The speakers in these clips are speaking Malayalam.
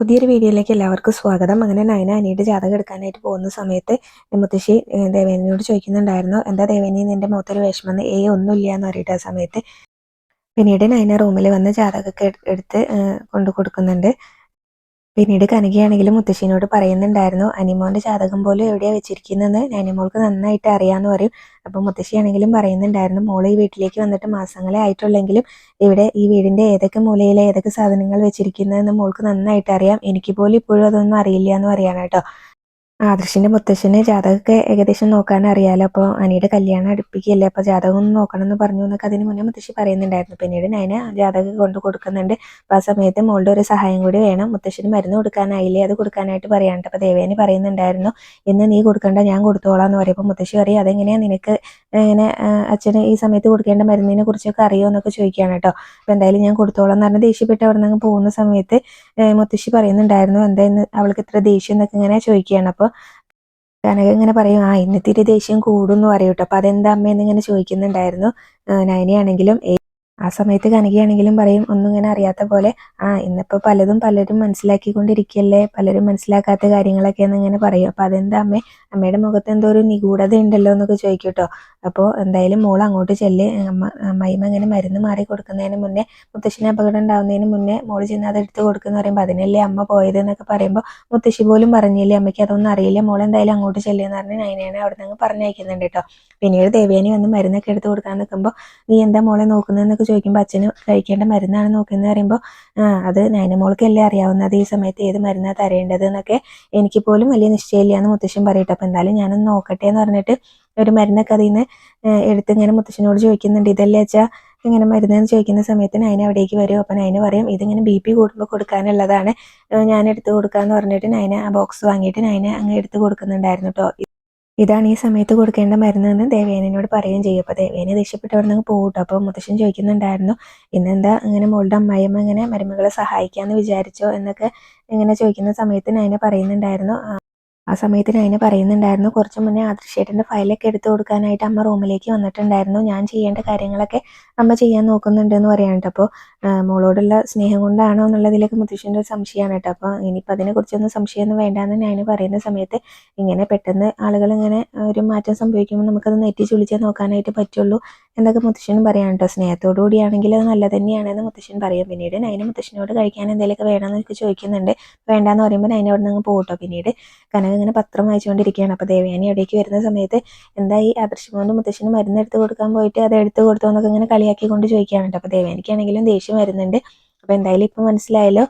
പുതിയൊരു വീഡിയോയിലേക്ക് എല്ലാവർക്കും സ്വാഗതം. അങ്ങനെ നയന അനിയുടെ ജാതകം എടുക്കാനായിട്ട് പോകുന്ന സമയത്ത് മുത്തശ്ശി ദേവേനോട് ചോദിക്കുന്നുണ്ടായിരുന്നു എന്താ ദേവേനി നിന്റെ മുഖത്തൊരു വിഷമം? ഏ ഒന്നുമില്ല എന്ന് പറയിട്ട് ആ സമയത്ത്. പിന്നീട് നയന റൂമിൽ വന്ന് ജാതകമൊക്കെ എടു- എടുത്ത് കൊണ്ടു കൊടുക്കുന്നുണ്ട് പിന്നീട് കനകയാണെങ്കിലും മുത്തശ്ശിനോട് പറയുന്നുണ്ടായിരുന്നു അനിമോന്റെ ജാതകം പോലും എവിടെയാണ് വെച്ചിരിക്കുന്നതെന്ന് നൈനമോൾക്ക് നന്നായിട്ട് അറിയാമെന്ന് പറയും. അപ്പം മുത്തശ്ശിയാണെങ്കിലും പറയുന്നുണ്ടായിരുന്നു മോൾ ഈ വീട്ടിലേക്ക് വന്നിട്ട് മാസങ്ങളെ ആയിട്ടുള്ളെങ്കിലും ഇവിടെ ഈ വീടിന്റെ ഏതൊക്കെ മൂലയിൽ ഏതൊക്കെ സാധനങ്ങൾ വെച്ചിരിക്കുന്നതെന്ന് മോൾക്ക് നന്നായിട്ട് അറിയാം. എനിക്ക് പോലും ഇപ്പോഴും അതൊന്നും അറിയില്ല എന്ന് പറയാണ് ആദർശിന്റെ മുത്തശ്ശന് ജാതകമൊക്കെ ഏകദേശം നോക്കാൻ അറിയാലോ? അപ്പോൾ അനിയുടെ കല്യാണം അടുപ്പിക്കുകയല്ലേ? അപ്പോൾ ജാതകം ഒന്ന് നോക്കണം എന്ന് പറഞ്ഞു എന്നൊക്കെ അതിന് മുന്നേ മുത്തശ്ശി പറയുന്നുണ്ടായിരുന്നു. പിന്നീട് നയന ജാതകം കൊണ്ട് കൊടുക്കുന്നുണ്ട്. അപ്പോൾ ആ സമയത്ത് മോളുടെ ഒരു സഹായം കൂടി വേണം. മുത്തശ്ശന് മരുന്ന് കൊടുക്കാനായില്ലേ? അത് കൊടുക്കാനായിട്ട് പറയാനുണ്ട്. അപ്പോൾ ദേവേനി പറയുന്നുണ്ടായിരുന്നു ഇന്ന് നീ കൊടുക്കണ്ട ഞാൻ കൊടുത്തോളാം എന്ന് പറയുമ്പോൾ മുത്തശ്ശി പറയും അതെങ്ങനെയാ നിനക്ക് ഇങ്ങനെ അച്ഛന് ഈ സമയത്ത് കൊടുക്കേണ്ട മരുന്നിനെ കുറിച്ചൊക്കെ അറിയോ എന്നൊക്കെ ചോദിക്കുകയാണ് കേട്ടോ. അപ്പോൾ എന്തായാലും ഞാൻ കൊടുത്തോളാം എന്ന് പറഞ്ഞ് ദേഷ്യപ്പെട്ട് അവിടെ നിന്ന് പോകുന്ന സമയത്ത് മുത്തശ്ശി പറയുന്നുണ്ടായിരുന്നു എന്താ അവൾക്ക് ഇത്ര ദേഷ്യം എന്നൊക്കെ ഇങ്ങനെ ചോദിക്കുകയാണ്. അപ്പോൾ കനക ഇങ്ങനെ പറയും ആ ഇന്നത്തിരി ദേഷ്യം കൂടും എന്ന് പറയും കേട്ടോ. അപ്പോൾ അതെന്താ അമ്മയെന്ന് ഇങ്ങനെ ചോദിക്കുന്നുണ്ടായിരുന്നു. നയനിയാണെങ്കിലും ആ സമയത്ത് കനകയാണെങ്കിലും പറയും ഒന്നും ഇങ്ങനെ അറിയാത്ത പോലെ ആ ഇന്നിപ്പോൾ പലതും പലരും മനസ്സിലാക്കിക്കൊണ്ടിരിക്കല്ലേ? പലരും മനസ്സിലാക്കാത്ത കാര്യങ്ങളൊക്കെ എന്ന് ഇങ്ങനെ പറയും. അപ്പോൾ അതെന്താ അമ്മേ? അമ്മയുടെ മുഖത്ത് എന്തോ ഒരു നിഗൂഢത ഉണ്ടല്ലോ എന്നൊക്കെ ചോദിക്കും കേട്ടോ അപ്പോൾ എന്തായാലും മോൾ അങ്ങോട്ട് ചെല്ല്. അമ്മ അമ്മയും ഇങ്ങനെ മരുന്ന് മാറി കൊടുക്കുന്നതിന് മുന്നേ മുത്തശ്ശിന് അപകടം ഉണ്ടാവുന്നതിന് മുന്നേ മോൾ ചെന്ന് അത് എടുത്ത് കൊടുക്കുന്ന പറയുമ്പോൾ അതിനല്ലേ അമ്മ പോയത് എന്നൊക്കെ പറയുമ്പോൾ മുത്തശ്ശി പോലും പറഞ്ഞില്ലേ അമ്മയ്ക്ക് അതൊന്നും അറിയില്ല മോൾ എന്തായാലും അങ്ങോട്ട് ചെല്ലുമെന്ന് പറഞ്ഞ് നൈനേനെ അവിടെ നിന്ന് പറഞ്ഞയക്കുന്നുണ്ട് കേട്ടോ. പിന്നീട് ദേവേനി വന്ന് മരുന്നൊക്കെ എടുത്ത് കൊടുക്കാൻ നിൽക്കുമ്പോൾ നീ എന്താ മോളെ നോക്കുന്നതെന്നൊക്കെ ചോദിക്കുമ്പോൾ അച്ഛന് കഴിക്കേണ്ട മരുന്നാണ് നോക്കുന്നത് പറയുമ്പോൾ അത് നൈനമോൾക്കല്ലേ അറിയാവുന്നത് ഈ സമയത്ത് ഏത് മരുന്നാണ് തരേണ്ടത് എന്നൊക്കെ എനിക്ക് പോലും വലിയ നിശ്ചയമില്ല എന്ന് മുത്തശ്ശൻ പറയട്ടെ അപ്പോൾ എന്തായാലും ഞാനൊന്ന് നോക്കട്ടെ എന്ന് പറഞ്ഞിട്ട് ഒരു മരുന്നൊക്കെ അതിൽ നിന്ന് എടുത്ത് ഇങ്ങനെ മുത്തശ്ശനോട് ചോദിക്കുന്നുണ്ട്. ഇതല്ലേ വെച്ചാൽ ഇങ്ങനെ മരുന്നെന്ന് ചോദിക്കുന്ന സമയത്ത് നയന അവിടേക്ക് വരും. അപ്പം അതിന് പറയും ഇതിങ്ങനെ ബി പി കൂടുമ്പോൾ കൊടുക്കാനുള്ളതാണ്. ഞാൻ എടുത്ത് കൊടുക്കാന്ന് പറഞ്ഞിട്ട് അതിന് ആ ബോക്സ് വാങ്ങിയിട്ട് അതിന് അങ്ങ് എടുത്ത് കൊടുക്കുന്നുണ്ടായിരുന്നു കേട്ടോ ഇതാണ് ഈ സമയത്ത് കൊടുക്കേണ്ട മരുന്നെന്ന് ദേവേനോട് പറയുകയും ചെയ്യും. അപ്പോൾ ദേവേനെ ദേഷ്യപ്പെട്ട് അവിടെ നിന്ന് പോകട്ടോ അപ്പോൾ മുത്തശ്ശൻ ചോദിക്കുന്നുണ്ടായിരുന്നു ഇന്നെന്താ ഇങ്ങനെ മോളുടെ അമ്മായിയമ്മ ഇങ്ങനെ മരുമകളെ സഹായിക്കാമെന്ന് വിചാരിച്ചോ? എന്നൊക്കെ ഇങ്ങനെ ചോദിക്കുന്ന സമയത്ത് അതിനെ പറയുന്നുണ്ടായിരുന്നു. "ആ, സമയത്ത് നയന പറയുന്നുണ്ടായിരുന്നു കുറച്ച് മുന്നേ ആദർശേട്ടന്റെ ഫയലൊക്കെ എടുത്തു കൊടുക്കാനായിട്ട് അമ്മ റൂമിലേക്ക് വന്നിട്ടുണ്ടായിരുന്നു. ഞാൻ ചെയ്യേണ്ട കാര്യങ്ങളൊക്കെ അമ്മ ചെയ്യാൻ നോക്കുന്നുണ്ട് എന്ന് പറയാനുണ്ട് അപ്പോൾ മോളോടുള്ള സ്നേഹം കൊണ്ടാണോ എന്നുള്ളതിലൊക്കെ മുത്തശ്ശന്റെ ഒരു സംശയമാണ് കേട്ടോ. അപ്പോൾ ഇനിയിപ്പോൾ അതിനെക്കുറിച്ചൊന്നും സംശയമൊന്നും വേണ്ടാന്ന് ഞാൻ പറയുന്ന സമയത്ത് ഇങ്ങനെ പെട്ടെന്ന് ആളുകൾ ഇങ്ങനെ ഒരു മാറ്റം സംഭവിക്കുമ്പോൾ നമുക്കത് നെറ്റി ചുളിച്ചേ നോക്കാനായിട്ട് പറ്റുള്ളൂ. എന്നൊക്കെ മുത്തശ്ശനും പറയാം കേട്ടോ സ്നേഹത്തോടു കൂടിയാണെങ്കിൽ അത് നല്ല തന്നെയാണെന്ന് മുത്തശ്ശൻ പറയും. പിന്നീട് നൈന മുത്തശ്ശനോട് കഴിക്കാൻ എന്തെങ്കിലുമൊക്കെ വേണമെന്നൊക്കെ ചോദിക്കുന്നുണ്ട്. വേണ്ടാന്ന് പറയുമ്പോൾ നൈന അവിടെ നിന്ന് പോകട്ടോ പിന്നീട് കനക ഇങ്ങനെ പത്രം വായിച്ചുകൊണ്ടിരിക്കുകയാണ്. അപ്പോൾ ദേവയാനി അവിടേക്ക് വരുന്ന സമയത്ത് എന്താ ഈ ആദർശമോന്റെ മുത്തശ്ശന് മരുന്ന് എടുത്ത് കൊടുക്കാൻ പോയിട്ട് അത് എടുത്ത് കൊടുത്തോ എന്നൊക്കെ ഇങ്ങനെ കളിയാക്കിക്കൊണ്ട് ചോദിക്കുകയാണ് കേട്ടോ അപ്പോൾ ദേവയാനിക്കാണെങ്കിലും ദേഷ്യം വരുന്നുണ്ട്. അപ്പോൾ എന്തായാലും ഇപ്പൊ മനസ്സിലായല്ലോ.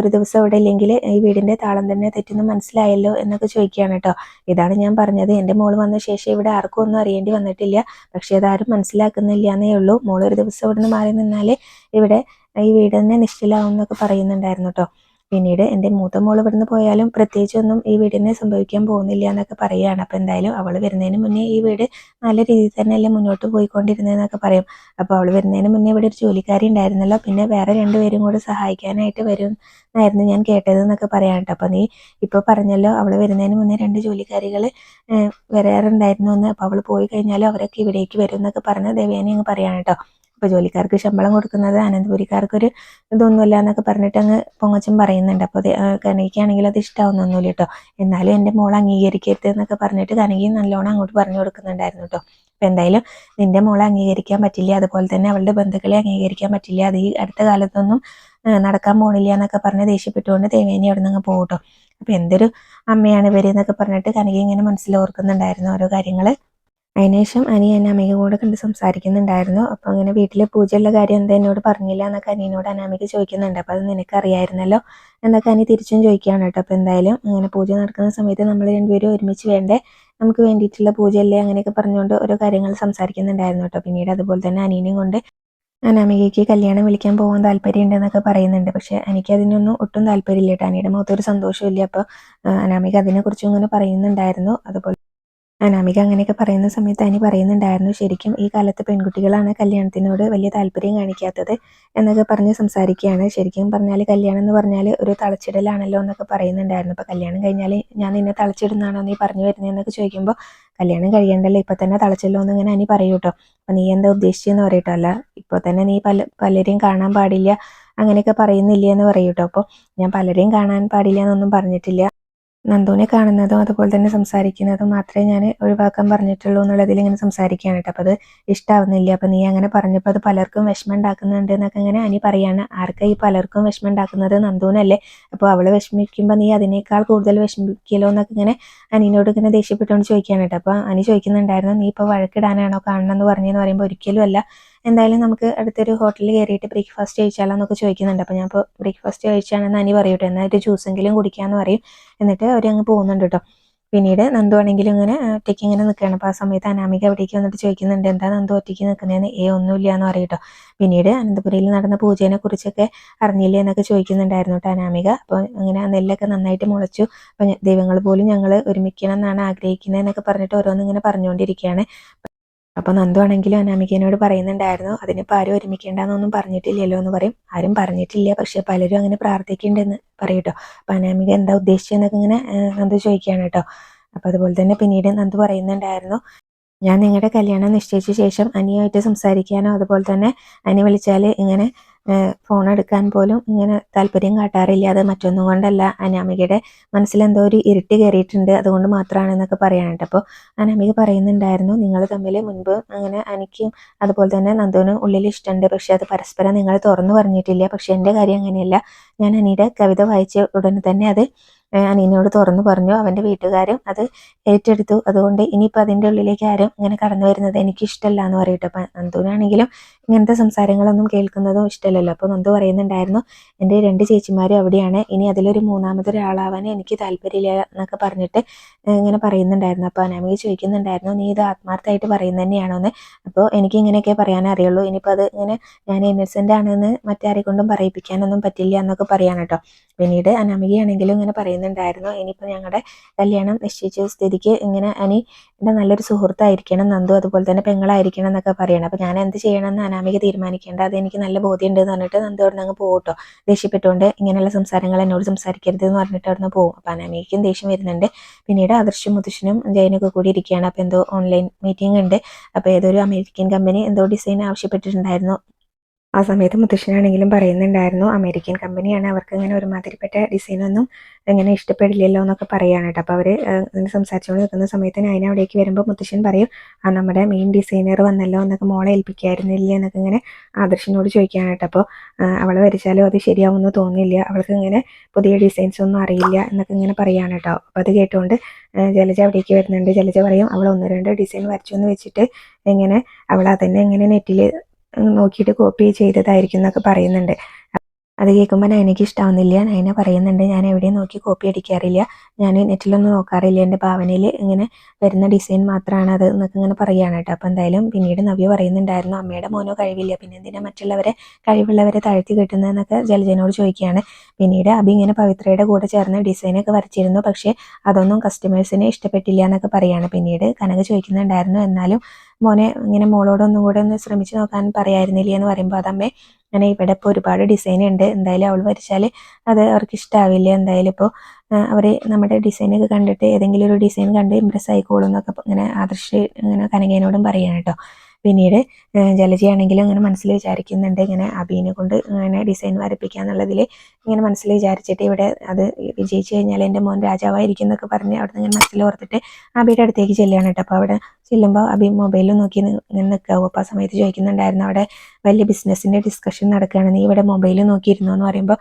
ഒരു ദിവസം ഇവിടെ ഇല്ലെങ്കിൽ ഈ വീടിന്റെ താളം തന്നെ തെറ്റെന്ന് മനസ്സിലായല്ലോ എന്നൊക്കെ ചോദിക്കുകയാണ് കേട്ടോ. ഇതാണ് ഞാൻ പറഞ്ഞത്. എന്റെ മോൾ വന്ന ശേഷം ഇവിടെ ആർക്കും ഒന്നും അറിയേണ്ടി വന്നിട്ടില്ല. പക്ഷേ അതാരും മനസ്സിലാക്കുന്നില്ല എന്നേ ഉള്ളൂ. മോൾ ഒരു ദിവസം ഇവിടെ നിന്ന് മാറി നിന്നാലേ ഇവിടെ ഈ വീട് തന്നെ നിശ്ചലാവും എന്നൊക്കെ പറയുന്നുണ്ടായിരുന്നു കേട്ടോ. പിന്നീട് എന്റെ മൂത്ത മോൾ ഇവിടുന്ന് പോയാലും പ്രത്യേകിച്ചൊന്നും ഈ വീടിനെ സംഭവിക്കാൻ പോകുന്നില്ല എന്നൊക്കെ പറയുകയാണ്. അപ്പോൾ എന്തായാലും അവൾ വരുന്നതിന് മുന്നേ ഈ വീട് നല്ല രീതിയിൽ തന്നെയല്ലേ മുന്നോട്ട് പോയിക്കൊണ്ടിരുന്നതെന്നൊക്കെ പറയും. അപ്പോൾ അവൾ വരുന്നതിന് മുന്നേ ഇവിടെ ഒരു ജോലിക്കാരി ഉണ്ടായിരുന്നല്ലോ. പിന്നെ വേറെ രണ്ടുപേരും കൂടെ സഹായിക്കാനായിട്ട് വരും എന്നായിരുന്നു ഞാൻ കേട്ടത് എന്നൊക്കെ പറയാം കേട്ടോ. അപ്പോൾ നീ ഇപ്പോൾ പറഞ്ഞല്ലോ അവൾ വരുന്നതിന് മുന്നേ രണ്ട് ജോലിക്കാരികൾ വരാറുണ്ടായിരുന്നു എന്ന് അപ്പോൾ അവൾ പോയി കഴിഞ്ഞാലും അവരൊക്കെ ഇവിടേക്ക് വരും എന്നൊക്കെ പറഞ്ഞ് ദേവയാനി അങ്ങ് പറയാണ് കേട്ടോ. അപ്പോൾ ജോലിക്കാർക്ക് ശമ്പളം കൊടുക്കുന്നത് അനന്തപുരിക്കാർക്കൊരു ഇതൊന്നുമില്ല എന്നൊക്കെ പറഞ്ഞിട്ട് അങ്ങ് പൊങ്ങച്ചൻ പറയുന്നുണ്ട്. അപ്പോൾ കനകയ്ക്കാണെങ്കിൽ അത് ഇഷ്ടമാവുന്നൊന്നുമില്ല കേട്ടോ എന്നാലും എന്റെ മോൾ അംഗീകരിക്കരുത് എന്നൊക്കെ പറഞ്ഞിട്ട് കനകയും നല്ലോണം അങ്ങോട്ട് പറഞ്ഞു കൊടുക്കുന്നുണ്ടായിരുന്നു കേട്ടോ അപ്പോൾ എന്തായാലും നിന്റെ മോളെ അംഗീകരിക്കാൻ പറ്റില്ല അതുപോലെ തന്നെ അവളുടെ ബന്ധുക്കളെ അംഗീകരിക്കാൻ പറ്റില്ല അത് ഈ അടുത്ത കാലത്തൊന്നും നടക്കാൻ പോണില്ല എന്നൊക്കെ പറഞ്ഞ് ദേഷ്യപ്പെട്ടുകൊണ്ട് ദേവേനി അവിടെ നിന്ന് പോകും കേട്ടോ അപ്പോൾ എന്തൊരു അമ്മയാണ് ഇവർ എന്നൊക്കെ പറഞ്ഞിട്ട് കനക ഇങ്ങനെ മനസ്സിലോർക്കുന്നുണ്ടായിരുന്നു ഓരോ കാര്യങ്ങൾ അതിനുശേഷം അനി എന്നെ അമ്മയ്ക്ക് കൂടെ കണ്ട് സംസാരിക്കുന്നുണ്ടായിരുന്നു. അപ്പോൾ അങ്ങനെ വീട്ടിലെ പൂജയുള്ള കാര്യം എന്താ എന്നോട് പറഞ്ഞില്ല എന്നൊക്കെ അനിയനോട് അനാമിക്ക് ചോദിക്കുന്നുണ്ട്. അപ്പോൾ അത് നിനക്കറിയായിരുന്നല്ലോ എന്നൊക്കെ അനി തിരിച്ചും ചോദിക്കുകയാണ് കേട്ടോ. അപ്പോൾ എന്തായാലും അങ്ങനെ പൂജ നടക്കുന്ന സമയത്ത് നമ്മൾ രണ്ടുപേരും ഒരുമിച്ച് വേണ്ടേ? നമുക്ക് വേണ്ടിയിട്ടുള്ള പൂജയല്ലേ അങ്ങനെയൊക്കെ പറഞ്ഞുകൊണ്ട് ഓരോ കാര്യങ്ങൾ സംസാരിക്കുന്നുണ്ടായിരുന്നു കേട്ടോ. പിന്നീട് അതുപോലെ തന്നെ അനിയനെയും കൊണ്ട് അനാമികയ്ക്ക് കല്യാണം വിളിക്കാൻ പോകാൻ താല്പര്യമുണ്ട് എന്നൊക്കെ പറയുന്നുണ്ട്. പക്ഷേ എനിക്ക് അതിനൊന്നും ഒട്ടും താല്പര്യമില്ല കേട്ടോ. അനിയുടെ മുഖത്തൊരു സന്തോഷമില്ല അപ്പോൾ അനാമിക അതിനെക്കുറിച്ചും ഇങ്ങനെ പറയുന്നുണ്ടായിരുന്നു. അതുപോലെ അനാമിക അങ്ങനെയൊക്കെ പറയുന്ന സമയത്ത് അനി പറയുന്നുണ്ടായിരുന്നു ശരിക്കും ഈ കാലത്ത് പെൺകുട്ടികളാണ് കല്യാണത്തിനോട് വലിയ താല്പര്യം കാണിക്കാത്തത് എന്നൊക്കെ പറഞ്ഞ് സംസാരിക്കുകയാണ്. ശരിക്കും പറഞ്ഞാൽ കല്യാണം എന്ന് പറഞ്ഞാൽ ഒരു തളച്ചിടലാണല്ലോ എന്നൊക്കെ പറയുന്നുണ്ടായിരുന്നു. അപ്പോൾ കല്യാണം കഴിഞ്ഞാൽ ഞാൻ നിന്നെ തളച്ചിടുന്നാണോ നീ പറഞ്ഞു വരുന്നതെന്നൊക്കെ ചോദിക്കുമ്പോൾ കല്യാണം കഴിയണ്ടല്ലോ ഇപ്പം തന്നെ തളച്ചല്ലോ എന്ന് ഇങ്ങനെ അനി പറയൂ കേട്ടോ. അപ്പം നീ എന്താ ഉദ്ദേശിച്ചെന്ന് പറയട്ടോ അല്ല ഇപ്പോൾ തന്നെ നീ പല പലരെയും കാണാൻ പാടില്ല അങ്ങനെയൊക്കെ പറയുന്നില്ല എന്ന് പറയൂട്ടോ അപ്പോൾ ഞാൻ പലരെയും കാണാൻ പാടില്ല എന്നൊന്നും പറഞ്ഞിട്ടില്ല. നന്ദുവിനെ കാണുന്നതും അതുപോലെ തന്നെ സംസാരിക്കുന്നതും മാത്രമേ ഞാൻ ഒഴിവാക്കാൻ പറഞ്ഞിട്ടുള്ളൂ എന്നുള്ളതിൽ ഇങ്ങനെ സംസാരിക്കുകയാണ് കേട്ടോ. അപ്പോൾ അത് ഇഷ്ടമാവുന്നില്ല അപ്പോൾ നീ അങ്ങനെ പറഞ്ഞപ്പോൾ അത് പലർക്കും വിഷമം ഉണ്ടാക്കുന്നുണ്ട് എന്നൊക്കെ ഇങ്ങനെ അനി പറയാണ്. ആർക്കാ ഈ പലർക്കും വിഷമം ഉണ്ടാക്കുന്നത്? നന്ദുവിനല്ലേ. അപ്പോൾ അവൾ വിഷമിക്കുമ്പോൾ നീ അതിനേക്കാൾ കൂടുതൽ വിഷമിക്കലോ എന്നൊക്കെ ഇങ്ങനെ അനിനോട് ഇങ്ങനെ ദേഷ്യപ്പെട്ടുകൊണ്ട് ചോദിക്കുകയാണ് കേട്ടോ. അപ്പോൾ അനി ചോദിക്കുന്നുണ്ടായിരുന്നു നീ ഇപ്പോൾ വഴക്കിടാനാണോ കാണണമെന്ന് പറഞ്ഞെന്ന് പറയുമ്പോൾ ഒരിക്കലും അല്ല. എന്തായാലും നമുക്ക് അടുത്തൊരു ഹോട്ടലിൽ കയറിയിട്ട് ബ്രേക്ക്ഫാസ്റ്റ് കഴിച്ചാലോ എന്നൊക്കെ ചോദിക്കുന്നുണ്ട്. അപ്പോൾ ഞാൻ ഇപ്പോൾ ബ്രേക്ക്ഫാസ്റ്റ് കഴിച്ചാണെന്ന് അനി പറയട്ടെ എന്നാൽ ഒരു ജ്യൂസെങ്കിലും കുടിക്കാമെന്ന് പറയും. എന്നിട്ട് അവർ അങ്ങ് പോകുന്നുണ്ട് കേട്ടോ. പിന്നീട് നന്ദു ആണെങ്കിലും ഇങ്ങനെ ഒറ്റയ്ക്ക് ഇങ്ങനെ നിൽക്കുകയാണ് അപ്പോൾ ആ സമയത്ത് അനാമിക അവിടേക്ക് വന്നിട്ട് ചോദിക്കുന്നുണ്ട് എന്താ നന്ദു ഒറ്റയ്ക്ക് നിൽക്കുന്നതെന്ന് ഏ ഒന്നുമില്ല എന്ന് പറയട്ടോ പിന്നീട് അനന്തപുരയിൽ നടന്ന പൂജേനെ കുറിച്ചൊക്കെ അറിഞ്ഞില്ലേ എന്നൊക്കെ ചോദിക്കുന്നുണ്ടായിരുന്നു കേട്ടോ അനാമിക. അപ്പോൾ അങ്ങനെ ആ നെല്ലൊക്കെ നന്നായിട്ട് മുളച്ചു. അപ്പോൾ ദൈവങ്ങൾ പോലും ഞങ്ങൾ ഒരുമിക്കണം എന്നാണ് ആഗ്രഹിക്കുന്നത് എന്നൊക്കെ പറഞ്ഞിട്ട് ഓരോന്നിങ്ങനെ പറഞ്ഞുകൊണ്ടിരിക്കുകയാണ്. അപ്പോൾ നന്ദു ആണെങ്കിലും അനാമികനോട് പറയുന്നുണ്ടായിരുന്നു അതിനിപ്പോൾ ആരും ഒരുമിക്കേണ്ടെന്നൊന്നും പറഞ്ഞിട്ടില്ലല്ലോ എന്ന് പറയും. ആരും പറഞ്ഞിട്ടില്ല പക്ഷെ പലരും അങ്ങനെ പ്രാർത്ഥിക്കുന്നുണ്ടെന്ന് പറയും കേട്ടോ അപ്പം അനാമിക എന്താ ഉദ്ദേശിച്ചതെന്നൊക്കെ ഇങ്ങനെ നന്ദു ചോദിക്കുകയാണ് കേട്ടോ അപ്പോൾ അതുപോലെ തന്നെ പിന്നീട് നന്ദു പറയുന്നുണ്ടായിരുന്നു ഞാൻ നിങ്ങളുടെ കല്യാണം നിശ്ചയിച്ച ശേഷം അനിയുമായിട്ട് സംസാരിക്കാനോ അതുപോലെ തന്നെ അനി വിളിച്ചാൽ ഇങ്ങനെ ഫോൺ എടുക്കാൻ പോലും ഇങ്ങനെ താല്പര്യം കാട്ടാറില്ല. അത് മറ്റൊന്നും കൊണ്ടല്ല. അനാമികയുടെ മനസ്സിലെന്തോ ഒരു ഇരുട്ട് കയറിയിട്ടുണ്ട്. അതുകൊണ്ട് മാത്രമാണെന്നൊക്കെ പറയാനായിട്ട് അപ്പോൾ അനാമിക പറയുന്നുണ്ടായിരുന്നു നിങ്ങൾ തമ്മിൽ മുൻപ് അങ്ങനെ അനിക്കും അതുപോലെ തന്നെ നന്ദുവിനും ഉള്ളിൽ ഇഷ്ടമുണ്ട്. പക്ഷെ അത് പരസ്പരം നിങ്ങൾ തുറന്നു പറഞ്ഞിട്ടില്ല. പക്ഷെ എന്റെ കാര്യം അങ്ങനെയല്ല. ഞാൻ അനിയുടെ കവിത വായിച്ച ഉടനെ തന്നെ അത് അനീനോട് തുറന്നു പറഞ്ഞു. അവന്റെ വീട്ടുകാരും അത് ഏറ്റെടുത്തു. അതുകൊണ്ട് ഇനിയിപ്പോൾ അതിന്റെ ഉള്ളിലേക്ക് ആരും ഇങ്ങനെ കടന്നു വരുന്നത് എനിക്കിഷ്ടമല്ല എന്ന് പറയട്ടെ. അപ്പം നന്ദുവിനാണെങ്കിലും ഇങ്ങനത്തെ സംസാരങ്ങളൊന്നും കേൾക്കുന്നതും ഇഷ്ടമല്ലല്ലോ. അപ്പോൾ നന്ദു പറയുന്നുണ്ടായിരുന്നു എന്റെ രണ്ട് ചേച്ചിമാരും അവിടെയാണ്. ഇനി അതിലൊരു മൂന്നാമതൊരാളാവാൻ എനിക്ക് താല്പര്യമില്ല എന്നൊക്കെ പറഞ്ഞിട്ട് ഇങ്ങനെ പറയുന്നുണ്ടായിരുന്നു. അപ്പോൾ അനാമിക ചോദിക്കുന്നുണ്ടായിരുന്നു നീ ഇത് ആത്മാർത്ഥമായിട്ട് പറയുന്നത് തന്നെയാണോ എന്ന് അപ്പോൾ എനിക്ക് ഇങ്ങനെയൊക്കെ പറയാനേ അറിയുള്ളൂ. ഇനിയിപ്പോൾ അത് ഇങ്ങനെ ഞാൻ ഇന്നസെന്റ് ആണെന്ന് മറ്റാരെ കൊണ്ടും പറയിപ്പിക്കാനൊന്നും പറ്റില്ല എന്നൊക്കെ കേട്ടോ. പിന്നീട് അനാമികയാണെങ്കിലും ഇങ്ങനെ പറയുന്നുണ്ടായിരുന്നു. ഇനിയിപ്പോൾ ഞങ്ങളുടെ കല്യാണം നിശ്ചയിച്ച സ്ഥിതിക്ക് ഇങ്ങനെ അനി എന്റെ നല്ലൊരു സുഹൃത്തായിരിക്കണം നന്ദു അതുപോലെ തന്നെ പെങ്ങളായിരിക്കണം എന്നൊക്കെ പറയണം. അപ്പോൾ ഞാൻ എന്ത് ചെയ്യണം എന്ന് അനാമിക തീരുമാനിക്കേണ്ട. അത് എനിക്ക് നല്ല ബോധ്യമുണ്ട് എന്ന് പറഞ്ഞിട്ട് നന്ദു അവിടെ നിന്ന് പോകട്ടോ ദേഷ്യപ്പെട്ടുകൊണ്ട് ഇങ്ങനെയുള്ള സംസാരങ്ങൾ എന്നോട് സംസാരിക്കരുത് എന്ന് പറഞ്ഞിട്ട് അവിടെ പോകും അപ്പോൾ അനാമികയ്ക്കും ദേഷ്യം വരുന്നുണ്ട്. പിന്നീട് ആദർശും മുത്തശ്ശനും ജയനൊക്കെ കൂടി ഇരിക്കുകയാണ് അപ്പോൾ എന്തോ ഓൺലൈൻ മീറ്റിംഗ് ഉണ്ട്. അപ്പോൾ ഏതൊരു അമേരിക്കൻ കമ്പനി എന്തോ ഡിസൈൻ ആവശ്യപ്പെട്ടിട്ടുണ്ടായിരുന്നു. ആ സമയത്ത് മുത്തശ്ശനാണെങ്കിലും പറയുന്നുണ്ടായിരുന്നു അമേരിക്കൻ കമ്പനിയാണ് അവർക്ക് ഇങ്ങനെ ഒരുമാതിരിപ്പെട്ട ഡിസൈനൊന്നും ഇങ്ങനെ ഇഷ്ടപ്പെടില്ലല്ലോ എന്നൊക്കെ പറയുകയാണ് കേട്ടോ. അപ്പോൾ അവർ ഇങ്ങനെ സംസാരിച്ചുകൊണ്ട് നിൽക്കുന്ന സമയത്ത് ഞാൻ അവിടേക്ക് വരുമ്പോൾ മുത്തശ്ശൻ പറയും ആ നമ്മുടെ മെയിൻ ഡിസൈനർ വന്നല്ലോ എന്നൊക്കെ മോളെ ഏൽപ്പിക്കായിരുന്നില്ല എന്നൊക്കെ ഇങ്ങനെ ആദർശിനോട് ചോദിക്കുകയാണ് കേട്ടോ. അപ്പോൾ അവൾ വരച്ചാലും അത് ശരിയാവുമെന്ന് തോന്നില്ല അവൾക്ക് ഇങ്ങനെ പുതിയ ഡിസൈൻസ് ഒന്നും അറിയില്ല എന്നൊക്കെ ഇങ്ങനെ പറയുകയാണ് കേട്ടോ. അപ്പോൾ അത് കേട്ടുകൊണ്ട് ജലജ അവിടേക്ക് വരുന്നുണ്ട്. ജലജ പറയും അവൾ ഒന്ന് രണ്ട് ഡിസൈൻ വരച്ചു എന്ന് വെച്ചിട്ട് എങ്ങനെ അവൾ അതന്നെ എങ്ങനെ നെറ്റിൽ നോക്കിയിട്ട് കോപ്പി ചെയ്തതായിരിക്കും എന്നൊക്കെ പറയുന്നുണ്ട്. അത് കേൾക്കുമ്പോൾ നയനയ്ക്ക് ഇഷ്ടമാവുന്നില്ല നയന പറയുന്നുണ്ട് ഞാൻ എവിടെയും നോക്കി കോപ്പി അടിക്കാറില്ല. ഞാൻ നെറ്റിലൊന്നും നോക്കാറില്ല. എന്റെ ഭാവനയിൽ ഇങ്ങനെ വരുന്ന ഡിസൈൻ മാത്രമാണ് അത് എന്നൊക്കെ ഇങ്ങനെ പറയുകയാണ് കേട്ടോ. അപ്പോൾ എന്തായാലും പിന്നീട് നവ്യ പറയുന്നുണ്ടായിരുന്നു അമ്മയുടെ മോനോ കഴിവില്ല. പിന്നെ എന്തിനാ മറ്റുള്ളവരെ കഴിവുള്ളവരെ താഴ്ത്തി കിട്ടുന്നതെന്നൊക്കെ ജലജനോട് ചോദിക്കുകയാണ്. പിന്നീട് അബി ഇങ്ങനെ പവിത്രയുടെ കൂടെ ചേർന്ന് ഡിസൈനൊക്കെ വരച്ചിരുന്നു. പക്ഷേ അതൊന്നും കസ്റ്റമേഴ്സിനെ ഇഷ്ടപ്പെട്ടില്ല എന്നൊക്കെ പറയുകയാണ് പിന്നീട് കനക ചോദിക്കുന്നുണ്ടായിരുന്നു എന്നാലും മോനെ ഇങ്ങനെ മോളോടൊന്നും കൂടെ ഒന്ന് ശ്രമിച്ചു നോക്കാൻ പറയായിരുന്നില്ലേ എന്ന് പറയുമ്പോൾ അതമ്മേ അങ്ങനെ ഇവിടെ ഇപ്പോൾ ഒരുപാട് ഡിസൈൻ ഉണ്ട്. എന്തായാലും അവൾ വരച്ചാൽ അത് അവർക്ക് ഇഷ്ടമാവില്ല എന്തായാലും ഇപ്പോൾ അവർ നമ്മുടെ ഡിസൈനൊക്കെ കണ്ടിട്ട് ഏതെങ്കിലും ഒരു ഡിസൈൻ കണ്ട് ഇമ്പ്രസ് ആയിക്കോളും എന്നൊക്കെ ഇങ്ങനെ ആദർശ് ഇങ്ങനെ കനകേനോടും പറയാണ് കേട്ടോ. പിന്നീട് ജലജയാണെങ്കിലും ഇങ്ങനെ മനസ്സിൽ വിചാരിക്കുന്നുണ്ട്. ഇങ്ങനെ അബീനെ കൊണ്ട് ഇങ്ങനെ ഡിസൈൻ വരപ്പിക്കുക എന്നുള്ളതിൽ ഇങ്ങനെ മനസ്സിൽ വിചാരിച്ചിട്ട് ഇവിടെ അത് വിജയിച്ചു കഴിഞ്ഞാൽ എന്റെ മോൻ രാജാവായിരിക്കും എന്നൊക്കെ പറഞ്ഞ് അവിടെ നിന്ന് മനസ്സിൽ ഓർത്തിട്ട് അബിയുടെ അടുത്തേക്ക് ചെല്ലുകയാണ് കേട്ടോ. അപ്പോൾ അവിടെ ചെല്ലുമ്പോൾ അബി മൊബൈലിൽ നോക്കി ഇങ്ങനെ നിൽക്കാവും അപ്പോൾ ആ സമയത്ത് ചോദിക്കുന്നുണ്ടായിരുന്നു അവിടെ വലിയ ബിസിനസ്സിന്റെ ഡിസ്കഷൻ നടക്കുകയാണ്. നീ ഇവിടെ മൊബൈലിൽ നോക്കിയിരുന്നു എന്ന് പറയുമ്പോൾ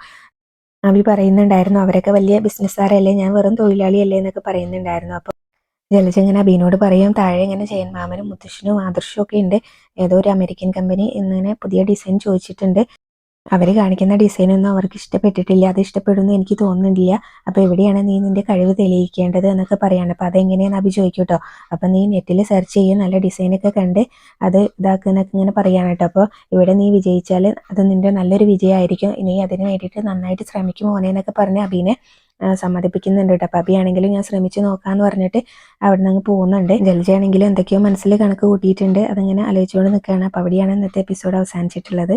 അബി പറയുന്നുണ്ടായിരുന്നു അവരൊക്കെ വലിയ ബിസിനസ്സുകാരല്ലേ ഞാൻ വെറും തൊഴിലാളിയല്ലേ എന്നൊക്കെ പറയുന്നുണ്ടായിരുന്നു. അപ്പോൾ ജലജ ഇങ്ങനെ അബീനോട് പറയും താഴെ ഇങ്ങനെ ജയൻ മാമനും മുത്തശ്ശനും ആദർശവും ഒക്കെ ഉണ്ട്. ഏതോ ഒരു അമേരിക്കൻ കമ്പനി ഇങ്ങനെ പുതിയ ഡിസൈൻ ചോദിച്ചിട്ടുണ്ട്. അവർ കാണിക്കുന്ന ഡിസൈൻ ഒന്നും അവർക്ക് ഇഷ്ടപ്പെട്ടിട്ടില്ല. അത് ഇഷ്ടപ്പെടുന്നു എനിക്ക് തോന്നുന്നില്ല. അപ്പോൾ എവിടെയാണ് നീ നിന്റെ കഴിവ് തെളിയിക്കേണ്ടത് എന്നൊക്കെ പറയാണ്. അപ്പോൾ അതെങ്ങനെയാണ് അഭി ചോദിക്കും കേട്ടോ അപ്പോൾ നീ നെറ്റിൽ സെർച്ച് ചെയ്യും നല്ല ഡിസൈനൊക്കെ കണ്ട് അത് ഇതാക്കുന്നൊക്കെ ഇങ്ങനെ പറയാണ് കേട്ടോ. അപ്പോൾ ഇവിടെ നീ വിജയിച്ചാൽ അത് നിന്റെ നല്ലൊരു വിജയമായിരിക്കും. ഇനി അതിന് വേണ്ടിയിട്ട് നന്നായിട്ട് ശ്രമിക്കും മോനെ എന്നൊക്കെ പറഞ്ഞ് അബീനെ സമ്മതിപ്പിക്കുന്നുണ്ട് കേട്ടോ അപ്പം അബിയാണെങ്കിലും ഞാൻ ശ്രമിച്ചു നോക്കാമെന്ന് പറഞ്ഞിട്ട് അവിടെ നിന്ന് പോകുന്നുണ്ട്. ജലജയാണെങ്കിലും എന്തൊക്കെയോ മനസ്സിൽ കണക്ക് കൂട്ടിയിട്ടുണ്ട്. അതിങ്ങനെ ആലോചിച്ചുകൊണ്ട് നിൽക്കുകയാണ് അപ്പോൾ അവിടെയാണ് ഇന്നത്തെ എപ്പിസോഡ് അവസാനിച്ചിട്ടുള്ളത്.